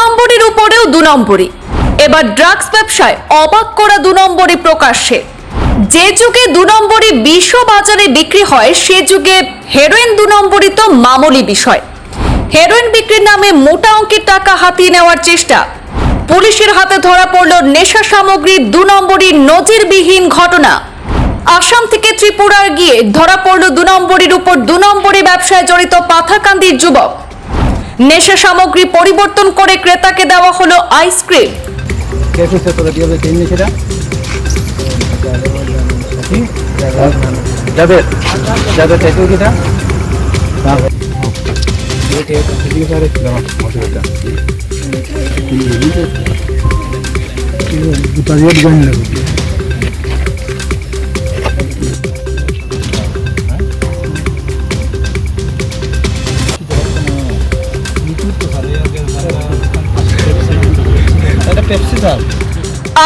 নম্বরের উপরেও দু নম্বরই এবার ড্রাগস ব্যবসায় অবাক করা দু নম্বরই প্রকাশ্যে। যে যুগে দু নম্বরই বিশ্ব বাজারে বিক্রি হয়, সে যুগে হেরোইন দু নম্বরই তো মামুলি বিষয়। হেরোইন বিক্রির নামে মোটা অঙ্কের টাকা হাতিয়ে নেওয়ার চেষ্টা। পুলিশের হাতে ধরা পড়ল নেশা সামগ্রীর দু নম্বরই নজিরবিহীন ঘটনা। আসাম থেকে ত্রিপুরার গিয়ে ধরা পড়ল দু নম্বরের উপর দু নম্বরী ব্যবসায় জড়িত পাথাকান্দির যুবক। নেশা সামগ্রী পরিবর্তন করে ক্রেতাকে দেওয়া হলো আইসক্রিম যাদের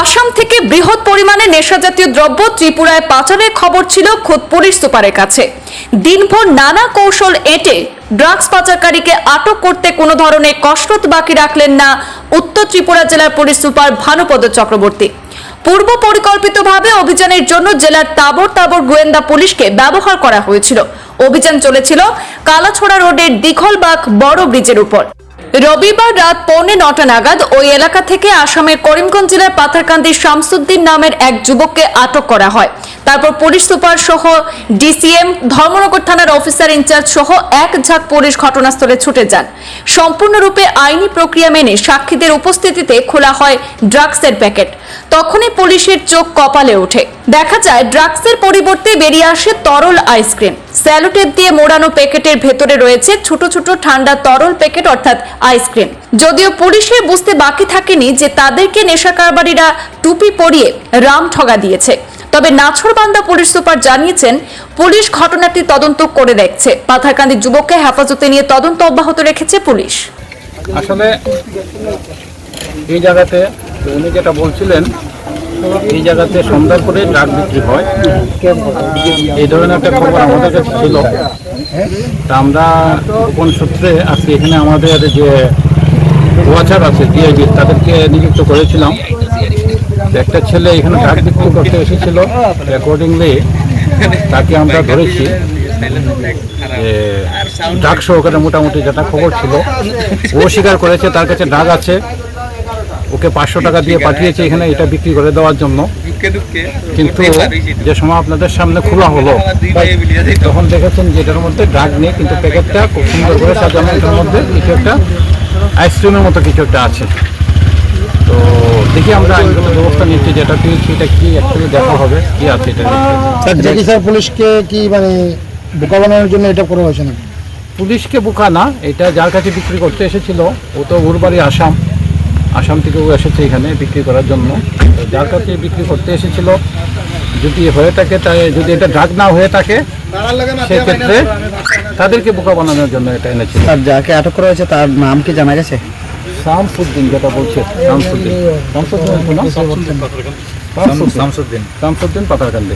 আসাম থেকে বৃহৎ পরিমাণে নেশাজাতীয় দ্রব্য ত্রিপুরায় পাচারের খবর ছিল খোদ পুলিশ সুপারের কাছে। দিনভর নানা কৌশল এঁটে ড্রাগস পাচারকারীকে আটক করতে কোনো ধরনের কসরত বাকি রাখলেন না উত্তর ত্রিপুরা জেলার পুলিশ সুপার ভানুপদ চক্রবর্তী। পূর্ব পরিকল্পিতভাবে অভিযানের জন্য জেলার তাবর তাবর গোয়েন্দা পুলিশকে ব্যবহার করা হয়েছিল। অভিযান চলেছিল কালাছড়া রোডের দীঘলবাগ বড় ব্রিজের উপর। রবিবার রাত পৌনে নটা নাগাদ ওই এলাকা থেকে আসামের করিমগঞ্জ জেলার পাথারকান্দি শামসুদ্দিন নামের এক যুবককে আটক করা হয়। তারপর পুলিশ সুপার সহ ডিসিএম, ধর্মনগর থানার অফিসার ইনচার্জ সহ এক ঝাঁক পুলিশ ঘটনাস্থলে ছুটে যান। সম্পূর্ণরূপে আইনি প্রক্রিয়া মেনে সাক্ষীদের উপস্থিতিতে খোলা হয় ড্রাগসের প্যাকেট। তখনই পুলিশের চোখ কপালে ওঠে। দেখা যায়, ড্রাগসের পরিবর্তে বেরিয়ে আসে তরল আইসক্রিম। স্যালোটেপ দিয়ে মোড়ানো প্যাকেটের ভেতরে রয়েছে ছোট ছোট ঠান্ডা তরল প্যাকেট, অর্থাৎ আইসক্রিম। যদিও পুলিশের বুঝতে বাকি থাকেনি যে তাদেরকে নেশা কারবারিরা টুপি পরিয়ে রাম ঠগা দিয়েছে। তবে নাছরবান্দা পুলিশ সুপার জানিয়েছেন, পুলিশ ঘটনাটি তদন্ত করে দেখছে। পাথারকান্দি যুবককে হেফাজতে নিয়ে তদন্ত অব্যাহত রেখেছে পুলিশ। আসলে এই জায়গাতে উনি যেটা বলছিলেন, এই জায়গাতে সন্ধ্যার করে ড্রাগ বিক্রি হয়। এই ধরনের একটা খবর আমাদের কাছে ছিল। তা আমরা কোন সূত্রে আজকে এখানে আমাদের যে ওয়াচার আছে ডিআইবি তাদেরকে নিযুক্ত করেছিলাম। একটা ছেলে এখানে ড্রাগ বিক্রি করতে এসেছিল অ্যাকর্ডিংলি তাকে আমরা ধরেছি ড্রাগ সহকারে মোটামুটি যেটা খবর ছিল, ও স্বীকার করেছে, তার কাছে ডাক আছে, ওকে পাঁচশো টাকা দিয়ে পাঠিয়েছে এখানে, এটা বিক্রি করে দেওয়ার জন্য। কিন্তু যে সময় আপনাদের সামনে খোলা হলো, তখন দেখেছেন যে এটার মধ্যে ডাক নেই, কিন্তু প্যাকেটটা খুব সুন্দর করে সাজানো এটার মধ্যে কিছু একটা আইসক্রিমের মতো কিছু একটা আছে। তো দেখি আমরা আইনগত ব্যবস্থা নিচ্ছি যেটা পেয়েছি এটা কি অ্যাকচুয়ালি দেখা হবে কি আছে এটা স্যার দেখি স্যার পুলিশকে কি মানে বোকা বানানোর জন্য এটা করা হয়েছে না পুলিশকে বোকা না এটা যার কাছে বিক্রি করতে এসেছিল ও তো ওর বাড়ি আসাম আসাম থেকে ও এসেছে এখানে বিক্রি করার জন্য। যার কাছে বিক্রি করতে এসেছিল যদি হয়ে থাকে তাই যদি এটা ড্রাগ না হয়ে থাকে সেক্ষেত্রে তাদেরকে বোকা বানানোর জন্য এটা এনেছিল। স্যার যাকে আটক করা হয়েছে তার নাম কি জানা গেছে? শামসুদ্দিন যেটা বলছে শামসুদ্দিন। শামসুদ্দিন? শামসুদ্দিন শামসুদ্দিন। পাতারকান্দি